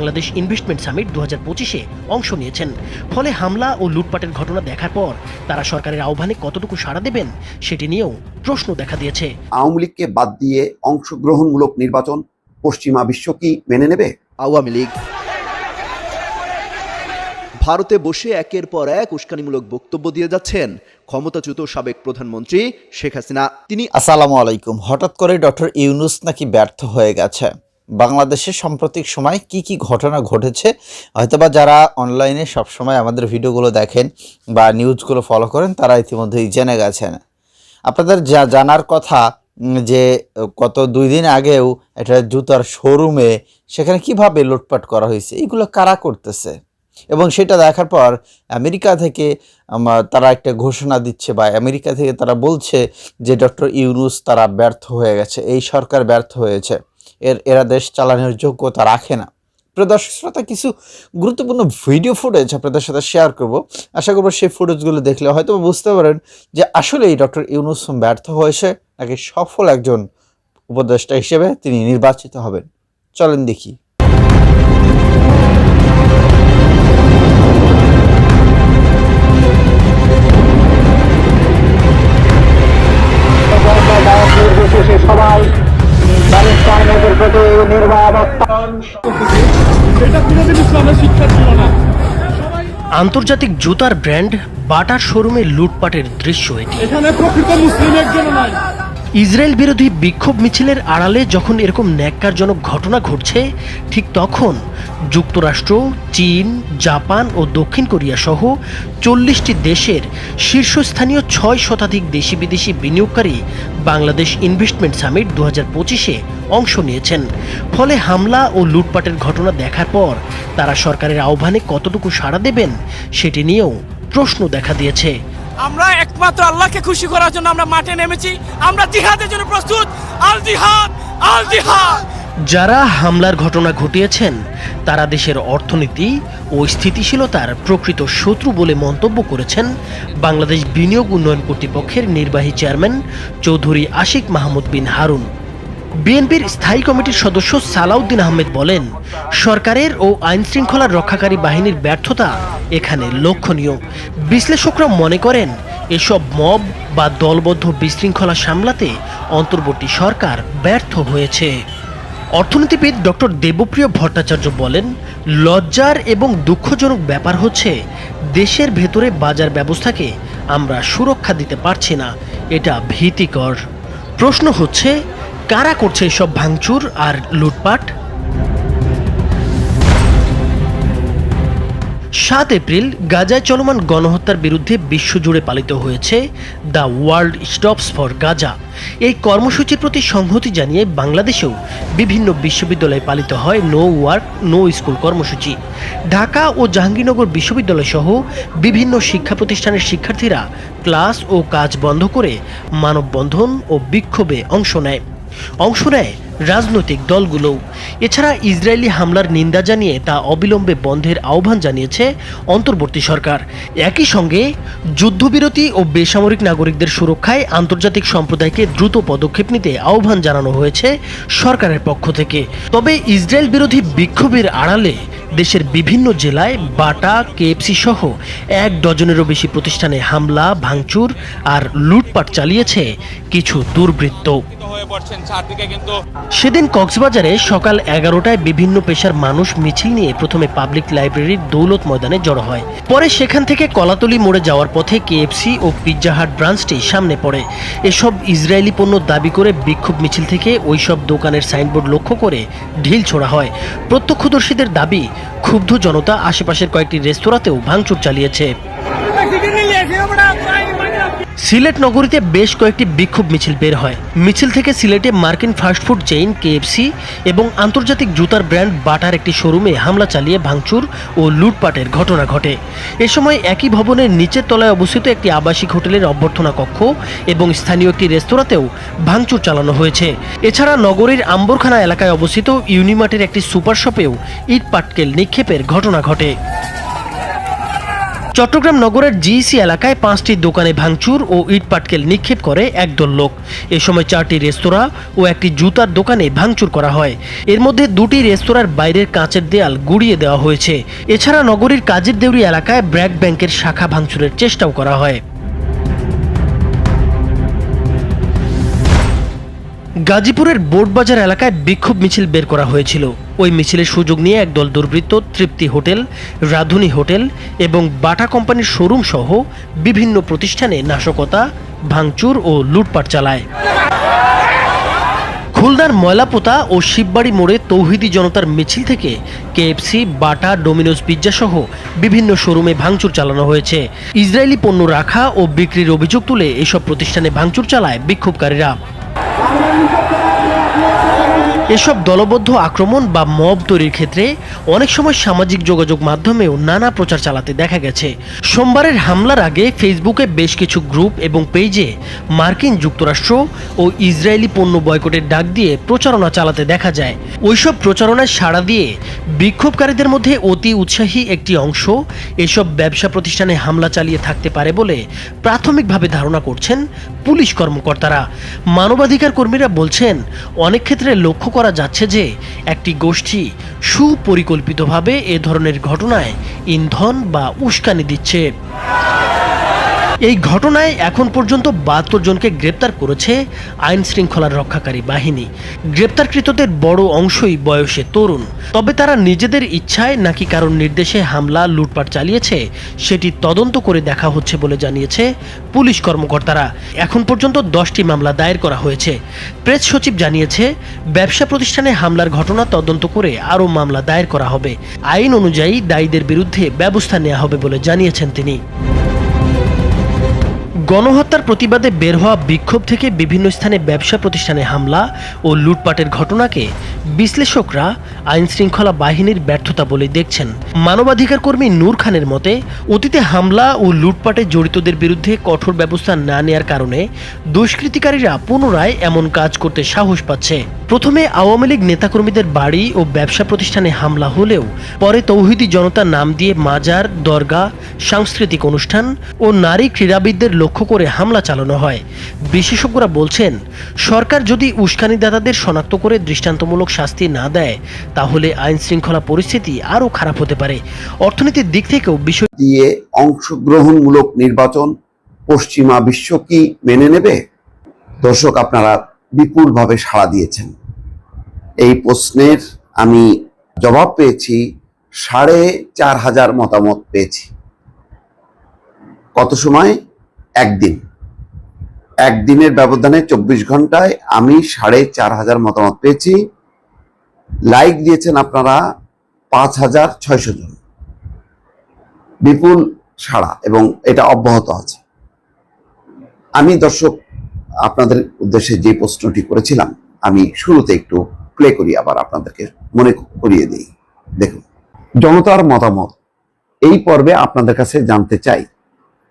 Bangladesh investment summit দু হাজার পঁচিশে অংশ নিয়েছেন। ফলে হামলা ও লুটপাটের ঘটনা দেখার পর তারা সরকারের আহ্বানে কতটুকু সাড়া দেবেন সেটি নিয়েও প্রশ্ন দেখা দিয়েছে। আওয়ামী লীগকে বাদ দিয়ে অংশগ্রহণমূলক নির্বাচন পশ্চিমা বিশ্ব কি মেনে নেবে? আওয়ামী লীগ। ভারতে বসে একের পর এক উস্কানিমূলক বক্তব্য দিয়ে যাচ্ছেন ক্ষমতাচ্যুত সাবেক প্রধানমন্ত্রী শেখ হাসিনা। তিনি আসসালামু আলাইকুম। হঠাৎ করে ডক্টর ইউনুস নাকি ব্যর্থ হয়ে গেছে। বাংলাদেশের সাম্প্রতিক সময় কি কি ঘটনা ঘটেছে? হয়তোবা যারা অনলাইনে সবসময় আমাদের ভিডিওগুলো দেখেন বা নিউজগুলো ফলো করেন, তারা ইতিমধ্যেই জেনে গেছেন। আপনাদের যা জানার কথা যে, গত দুই দিন আগেও একটা জুতার শোরুমে সেখানে কীভাবে লুটপাট করা হয়েছে, এগুলো কারা করতেছে? এবং সেটা দেখার পর আমেরিকা থেকে তারা একটা ঘোষণা দিচ্ছে বা আমেরিকা থেকে তারা বলছে যে, ডক্টর ইউনুস তারা ব্যর্থ হয়ে গেছে, এই সরকার ব্যর্থ হয়েছে। এর, এরা দেশ চালানোর যোগ্যতা রাখে না। প্রিয় দর্শক শ্রোতা, কিছু গুরুত্বপূর্ণ ভিডিও ফুটেজ আপনাদের সাথে শেয়ার করব। আশা করব সেই ফুটেজগুলো দেখলে হয়তো বুঝতে পারেন যে আসলে এই ডক্টর ইউনুস ব্যর্থ হয়েছে নাকি সফল একজন উপদেষ্টা হিসেবে তিনি নির্বাচিত হবেন। চলেন দেখি। আন্তর্জাতিক জুতার ব্র্যান্ড বাটার শোরুমে লুটপাটের দৃশ্য এটি। এখানে প্রকৃত মুসলিম একজন নাই। ইসরায়েল বিরোধী বিক্ষোভ মিছিলের আড়ালে যখন এরকম ন্যাক্কারজনক ঘটনা ঘটছে, ঠিক তখন যুক্তরাষ্ট্র, চীন, জাপান ও দক্ষিণ কোরিয়া সহ চল্লিশটি দেশের শীর্ষস্থানীয় ছয় শতাধিক দেশি বিদেশি বিনিয়োগকারী বাংলাদেশ ইনভেস্টমেন্ট সামিট দু হাজার পঁচিশে অংশ নিয়েছেন। ফলে হামলা ও লুটপাটের ঘটনা দেখার পর তারা সরকারের আহ্বানে কতটুকু সাড়া দেবেন, সেটি নিয়েও প্রশ্ন দেখা দিয়েছে। আমরা একমাত্র আল্লাহকে খুশি করার জন্য আমরা মাঠে নেমেছি। আমরা জিহাদের জন্য প্রস্তুত। আল জিহাদ আল জিহাদ। যারা হামলার ঘটনা ঘটিয়েছেন, তারা দেশের অর্থনীতি ও স্থিতিশীলতার প্রকৃত শত্রু বলে মন্তব্য করেছেন বাংলাদেশ বিনিয়োগ উন্নয়ন কর্তৃপক্ষের নির্বাহী চেয়ারম্যান চৌধুরী আশিক মাহমুদ বিন হারুন। বিএনপির স্থায়ী কমিটির সদস্য সালাউদ্দিন আহমেদ বলেন, সরকারের ও আইন শৃঙ্খলা রক্ষাকারী বাহিনীর ব্যর্থতা এখানে লক্ষণীয়। বিশ্লেষকরা মনে করেন, এসব মব বা দলবদ্ধ বিশৃঙ্খলা সামলাতে অন্তর্বর্তী সরকার ব্যর্থ হয়েছে। অর্থনীতিবিদ ডক্টর দেবপ্রিয় ভট্টাচার্য বলেন, লজ্জার এবং দুঃখজনক ব্যাপার হচ্ছে, দেশের ভেতরে বাজার ব্যবস্থাকে আমরা সুরক্ষা দিতে পারছি না, এটা ভীতিকর। প্রশ্ন হচ্ছে কারা করছে এসব ভাঙচুর আর লুটপাট? সাত এপ্রিল, গাজায় চলমান গণহত্যার বিরুদ্ধে বিশ্বজুড়ে পালিত হয়েছে the world stops for Gaza. এই কর্মসূচির প্রতি সংহতি জানিয়ে বাংলাদেশেও বিভিন্ন বিশ্ববিদ্যালয়ে পালিত হয় নো ওয়ার্ক, নো স্কুল কর্মসূচি। ঢাকা ও জাহাঙ্গীরনগর বিশ্ববিদ্যালয় সহ বিভিন্ন শিক্ষা প্রতিষ্ঠানের শিক্ষার্থীরা ক্লাস ও কাজ বন্ধ করে মানববন্ধন ও বিক্ষোভে অংশ নেয়। অংশ নেয়। রাজনৈতিক দলগুলোও। এছাড়া ইসরায়েলি হামলার নিন্দা জানিয়ে তা অবিলম্বে বন্ধের আহ্বান জানিয়েছে অন্তর্বর্তী সরকার। একই সঙ্গে যুদ্ধবিরতি ও বেসামরিক নাগরিকদের সুরক্ষায় আন্তর্জাতিক সম্প্রদায়কে দ্রুত পদক্ষেপ নিতে আহ্বান জানানো হয়েছে সরকারের পক্ষ থেকে। তবে ইসরায়েল বিরোধী বিক্ষোভের আড়ালে দেশের বিভিন্ন জেলায় বাটা, কেএফসি সহ এক ডজনেরও বেশি প্রতিষ্ঠানে হামলা, ভাঙচুর আর লুটপাট চালিয়েছে কিছু দুর্বৃত্ত। হয়ে পড়ছেন চারদিকে কিন্তু সেদিন কক্সবাজারে সকাল এগারোটায় বিভিন্ন পেশার মানুষ মিছিল নিয়ে প্রথমে পাবলিক লাইব্রেরির দৌলত ময়দানে জড়ো হয়। পরে সেখান থেকে কলাতলি মোড়ে যাওয়ার পথে কেএফসি ও পিৎজা হাট ব্রাঞ্চটি সামনে পড়ে। এসব ইসরায়েলি পণ্য দাবি করে বিক্ষোভ মিছিল থেকে ওইসব দোকানের সাইনবোর্ড লক্ষ্য করে ঢিল ছোড়া হয়। প্রত্যক্ষদর্শীদের দাবি, ক্ষুব্ধ জনতা আশেপাশের কয়েকটি রেস্তোরাঁতেও ভাঙচুর চালিয়েছে। সিলেট নগরীতে বেশ কয়েকটি বিক্ষোভ মিছিল বের হয়। মিছিল থেকে সিলেটে মার্কিন ফাস্টফুড চেইন, কেএফসি এবং আন্তর্জাতিক জুতার ব্র্যান্ড বাটার একটি শোরুমে হামলা চালিয়ে ভাঙচুর ও লুটপাটের ঘটনা ঘটে। এ সময় একই ভবনের নিচের তলায় অবস্থিত একটি আবাসিক হোটেলের অভ্যর্থনা কক্ষ এবং স্থানীয় একটি রেস্তোরাঁতেও ভাঙচুর চালানো হয়েছে। এছাড়া নগরীর আম্বরখানা এলাকায় অবস্থিত ইউনিমার্টের একটি সুপার শপেও ইট পাটকেল নিক্ষেপের ঘটনা ঘটে। চট্টগ্রাম নগরের জিইসি এলাকায় পাঁচটি দোকানে ভাঙচুর ও ইটপাটকেল নিক্ষেপ করে একদল লোক। এ সময় চারটি রেস্তোরাঁ ও একটি জুতার দোকানে ভাঙচুর করা হয়। এর মধ্যে দুটি রেস্তোরাঁর বাইরের কাঁচের দেয়াল গুড়িয়ে দেওয়া হয়েছে। এছাড়া নগরীর কাজের দেউরি এলাকায় ব্র্যাক ব্যাংকের শাখা ভাঙচুরের চেষ্টাও করা হয়। গাজীপুরের বোর্ডবাজার এলাকায় বিক্ষোভ মিছিল বের করা হয়েছিল। ওই মিছিলের সুযোগ নিয়ে একদল দুর্বৃত্ত তৃপ্তি হোটেল, রাধুনী হোটেল এবং বাটা কোম্পানির শোরুম সহ বিভিন্ন প্রতিষ্ঠানে নাশকতা, ভাঙচুর ও লুটপাট চালায়। খুলনার ময়লাপোতা ও শিববাড়ি মোড়ে তৌহিদি জনতার মিছিল থেকে কেএফসি, বাটা, ডোমিনোজ পিৎজা সহ বিভিন্ন শোরুমে ভাঙচুর চালানো হয়েছে। ইসরায়েলি পণ্য রাখা ও বিক্রির অভিযোগ তুলে এসব প্রতিষ্ঠানে ভাঙচুর চালায় বিক্ষোভকারীরা। এসব দলবদ্ধ আক্রমণ বা মব তৈরির ক্ষেত্রে অনেক সময় সামাজিক যোগাযোগ মাধ্যমেও নানা প্রচার চালাতে দেখা গেছে। সোমবারের হামলার আগে ফেসবুকে বেশ কিছু গ্রুপ এবং পেজে মার্কিন যুক্তরাষ্ট্র ও ইসরায়েলি পণ্য বয়কটের ডাক দিয়ে প্রচারণা চালাতে দেখা যায়। ওইসব প্রচারণায় সাড়া দিয়ে বিক্ষোভকারীদের মধ্যে অতি উৎসাহী একটি অংশ এসব ব্যবসা প্রতিষ্ঠানে হামলা চালিয়ে থাকতে পারে বলে প্রাথমিকভাবে ধারণা করছেন পুলিশ কর্মকর্তারা। মানবাধিকার কর্মীরা বলছেন, অনেক ক্ষেত্রে লক্ষ্য করা যাচ্ছে যে একটি গোষ্ঠী সুপরিকল্পিতভাবে এ ধরনের ঘটনায় ইন্ধন বা উস্কানি দিচ্ছে। এই ঘটনায় এখন পর্যন্ত বাহাত্তর জনকে গ্রেপ্তার করেছে আইন শৃঙ্খলার রক্ষাকারী বাহিনী। গ্রেপ্তারকৃতদের বড় অংশই বয়সে তরুণ। তবে তারা নিজেদের ইচ্ছায় নাকি কারণ নির্দেশে হামলা, লুটপাট চালিয়েছে, সেটি তদন্ত করে দেখা হচ্ছে বলে জানিয়েছে পুলিশ কর্মকর্তারা। এখন পর্যন্ত দশটি মামলা দায়ের করা হয়েছে। প্রেস সচিব জানিয়েছে, ব্যবসা প্রতিষ্ঠানে হামলার ঘটনা তদন্ত করে আরও মামলা দায়ের করা হবে। আইন অনুযায়ী দায়ীদের বিরুদ্ধে ব্যবস্থা নেওয়া হবে বলে জানিয়েছেন তিনি। গণহত্যার প্রতিবাদে বের হওয়া বিক্ষোভ থেকে বিভিন্ন স্থানে ব্যবসা প্রতিষ্ঠানে হামলা ও লুটপাটের ঘটনাকে বিশ্লেষকরা আইন শৃঙ্খলা বাহিনীর ব্যর্থতা বলে দেখছেন। মানবাধিকার কর্মী নূর খানের মতে, অতীতে হামলা ও লুটপাটে জড়িতদের বিরুদ্ধে কঠোর ব্যবস্থা না নেয়ার কারণে দুষ্কৃতিকারীরা পুনরায় এমন কাজ করতে সাহস পাচ্ছে। প্রথমে আওয়ামী লীগ নেতাকর্মীদের বাড়ি ও ব্যবসা প্রতিষ্ঠানে হামলা হলেও পরে তৌহিদি জনতার নাম দিয়ে মাজার দরগা সাংস্কৃতিক অনুষ্ঠান ও নারী ক্রীড়াবিদদের লক্ষ্য করে হামলা চালানো হয়। বিশেষজ্ঞরা বলছেন, সরকার যদি উস্কানিদাতাদের শনাক্ত করে দৃষ্টান্তমূলক শাস্তি না দেয়, তাহলে আইন শৃঙ্খলা পরিস্থিতি আরও খারাপ হতে পারে। অর্থনীতির দিক থেকেও বিষয় দিয়ে অংশগ্রহণমূলক নির্বাচন পশ্চিমা বিশ্ব কি মেনে নেবে? দর্শক, আপনারা বিপুলভাবে সাড়া দিয়েছেন। এই প্রশ্নের আমি জবাব পেয়েছি, সাড়ে চার হাজার মতামত পেয়েছি। কত সময়? একদিন। একদিনের ব্যবধানে চব্বিশ ঘন্টায় আমি সাড়ে চার হাজার মতামত পেয়েছি। লাইক দিয়েছেন আপনারা পাঁচ হাজার ছয়শো জন। বিপুল সাড়া এবং এটা অব্যাহত আছে। আমি দর্শক, আপনাদের উদ্দেশ্যে যে প্রশ্নটি করেছিলাম, আমি শুরুতে একটু প্লে করি, আবার আপনাদেরকে মনে করিয়ে দিই। দেখুন, জনতার মতামত। এই পর্বে আপনাদের কাছে জানতে চাই,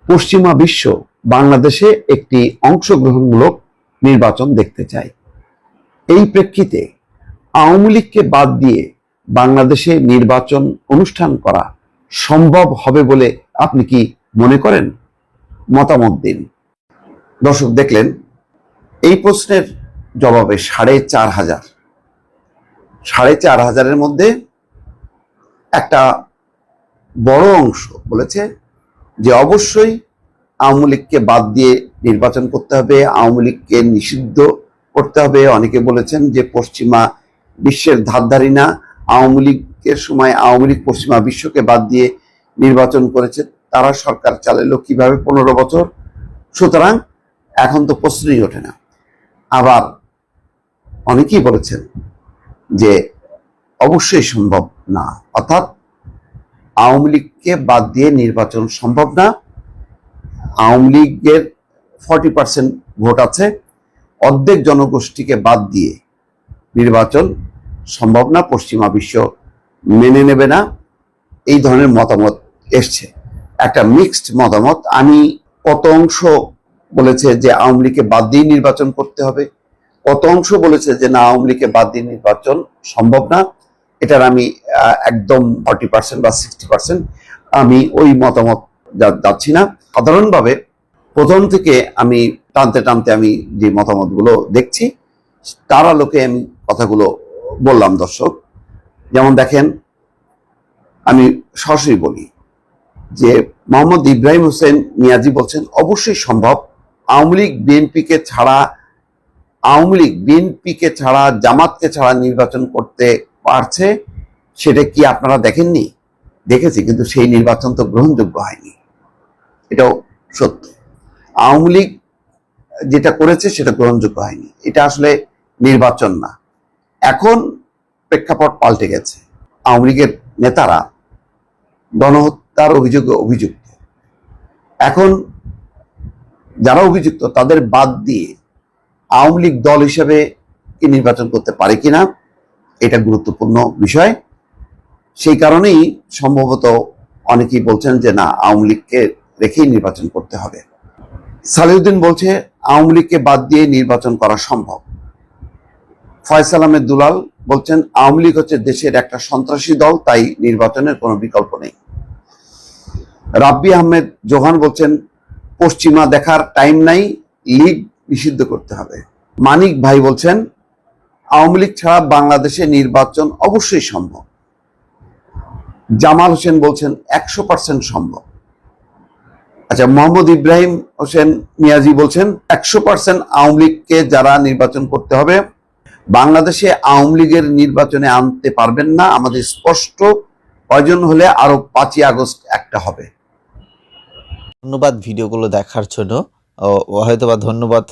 পশ্চিমা বিশ্ব বাংলাদেশে একটি অংশগ্রহণমূলক নির্বাচন দেখতে চায় এই প্রেক্ষিতে আওয়ামী লীগকে বাদ দিয়ে বাংলাদেশে নির্বাচন অনুষ্ঠান করা সম্ভব হবে বলে আপনি কি মনে করেন? মতামত দিন। দর্শক দেখলেন, এই প্রশ্নের জবাবে সাড়ে চার হাজার। সাড়ে চার হাজারের মধ্যে একটা বড় অংশ বলেছে যে অবশ্যই আওয়ামী লীগকে বাদ দিয়ে নির্বাচন করতে হবে, আওয়ামী লীগকে নিষিদ্ধ করতে হবে। অনেকে বলেছেন যে পশ্চিমা বিশ্বের ধারধারি না, আওয়ামী লীগের সময় আওয়ামী লীগ পশ্চিমা বিশ্বকে বাদ দিয়ে নির্বাচন করেছে, তারা সরকার চালালো কীভাবে পনেরো বছর? সুতরাং এখন তো প্রশ্নই ওঠে না। আবার অনেকেই বলেছেন যে অবশ্যই সম্ভব না, অর্থাৎ আওয়ামী লীগকে বাদ দিয়ে নির্বাচন সম্ভব না। আওয়ামী লীগের ফর্টি পার্সেন্ট ভোট আছে, অর্ধেক জনগোষ্ঠীকে বাদ দিয়ে নির্বাচন সম্ভব না, পশ্চিমা বিশ্ব মেনে নেবে না, এই ধরনের মতামত এসছে। একটা মিক্সড মতামত, আমি কত অংশ বলেছে যে আওয়ামী লীগকে বাদ দিয়ে নির্বাচন করতে হবে কত অংশ বলেছে যে না, আওয়ামী লীগকে বাদ দিয়ে নির্বাচন সম্ভব না, এটার আমি একদম ফর্টি পার্সেন্ট বা সিক্সটি পার্সেন্ট আমি ওই মতামত যাচ্ছি না। সাধারণভাবে প্রথম থেকে আমি টানতে টানতে আমি যে মতামতগুলো দেখছি, তার আলোকে আমি কথাগুলো বললাম, দর্শক, যেমন দেখেন, আমি সরাসরি বলি যে মোহাম্মদ ইব্রাহিম হোসেন মিয়াজি বলছেন, অবশ্যই সম্ভব, আওয়ামী লীগ, বিএনপিকে ছাড়া, আওয়ামী লীগ, বিএনপিকে ছাড়া, জামাতকে ছাড়া নির্বাচন করতে পারছে, সেটা কি আপনারা দেখেননি? দেখেছি, কিন্তু সেই নির্বাচন তো গ্রহণযোগ্য হয়নি। এটাও সত্য। আওয়ামী লীগ যেটা করেছে, সেটা গ্রহণযোগ্য হয়নি। এটা আসলে নির্বাচন না। এখন প্রেক্ষাপট পাল্টে গেছে। আওয়ামী লীগের নেতারা গণহত্যার অভিযোগে অভিযুক্ত। এখন যারা অভিযুক্ত, তাদের বাদ দিয়ে আওয়ামী লীগ দল হিসেবে কি নির্বাচন করতে পারে কিনা, এটা গুরুত্বপূর্ণ বিষয়। সেই কারণেই সম্ভবত অনেকেই বলছেন যে, না, আওয়ামী লীগকে রেখেই নির্বাচন করতে হবে। সালিউদ্দিন বলছে, আওয়ামী লীগকে বাদ দিয়ে নির্বাচন করা সম্ভব। ফয়সাল আহমেদ দুলাল বলছেন, আওয়ামী লীগ হচ্ছে দেশের একটা সন্ত্রাসী দল, তাই নির্বাচনের কোনো বিকল্প নেই। রাব্বি আহমেদ জোহান বলছেন, পশ্চিমা দেখার টাইম নাই, লীগ নিষিদ্ধ করতে হবে। মানিক ভাই বলছেন, আওয়ামী লীগ ছাড়া বাংলাদেশে নির্বাচন অবশ্যই সম্ভব। জামাল হোসেন বলছেন, একশো পার্সেন্ট সম্ভব। আচ্ছা মোহাম্মদ ইব্রাহিম হোসেন মিয়াজি বলছেন, একশো পার্সেন্ট আওয়ামী লীগকে যারা নির্বাচন করতে হবে বাংলাদেশে আওয়ামী লীগের নির্বাচনে আনতে পারবেন না। আমাদের স্পষ্ট প্রয়োজন হলে আরও পাঁচই আগস্ট একটা হবে। ধন্যবাদ ভিডিওগুলো দেখার জন্য। হয়তো বা ধন্যবাদ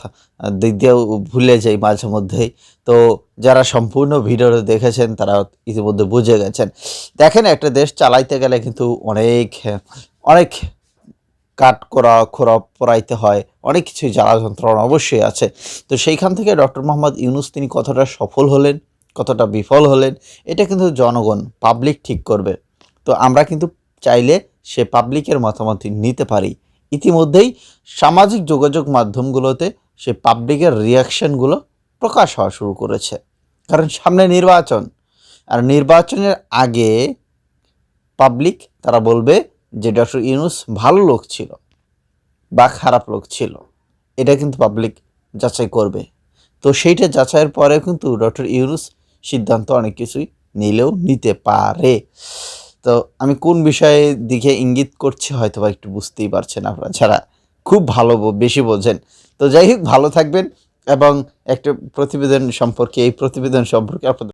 দিক দিয়েও ভুলে যাই মাঝে মধ্যেই। তো যারা সম্পূর্ণ ভিডিওটা দেখেছেন, তারা ইতিমধ্যে বুঝে গেছেন। দেখেন, একটা দেশ চালাইতে গেলে কিন্তু অনেক অনেক কাট করা খোরা পড়াইতে হয়, অনেক কিছুই জ্বালা যন্ত্রণা অবশ্যই আছে। তো সেইখান থেকে ডক্টর মোহাম্মদ ইউনুস তিনি কতটা সফল হলেন, কতটা বিফল হলেন, এটা কিন্তু জনগণ পাবলিক ঠিক করবে। তো আমরা কিন্তু চাইলে সে পাবলিকের মতামত নিতে পারি। ইতিমধ্যেই সামাজিক যোগাযোগ মাধ্যমগুলোতে সে পাবলিকের রিয়াকশনগুলো প্রকাশ হওয়া শুরু করেছে। কারণ সামনে নির্বাচন, আর নির্বাচনের আগে পাবলিক তারা বলবে যে ডক্টর ইউনুস ভালো লোক ছিল বা খারাপ লোক ছিল, এটা কিন্তু পাবলিক যাচাই করবে। তো সেইটা যাচাইয়ের পরে কিন্তু ডক্টর ইউনুস সিদ্ধান্ত অনেক কিছুই নিলেও নিতে পারে। তো আমি কোন বিষয়ে দিকে ইঙ্গিত করছি হয়তো বা একটু বুঝতেই পারছেন আপনারা যারা খুব ভালো বেশি বোঝেন। তো যাই হোক, ভালো থাকবেন এবং একটা প্রতিবেদন সম্পর্কে, এই প্রতিবেদন সম্পর্কে আপনাদের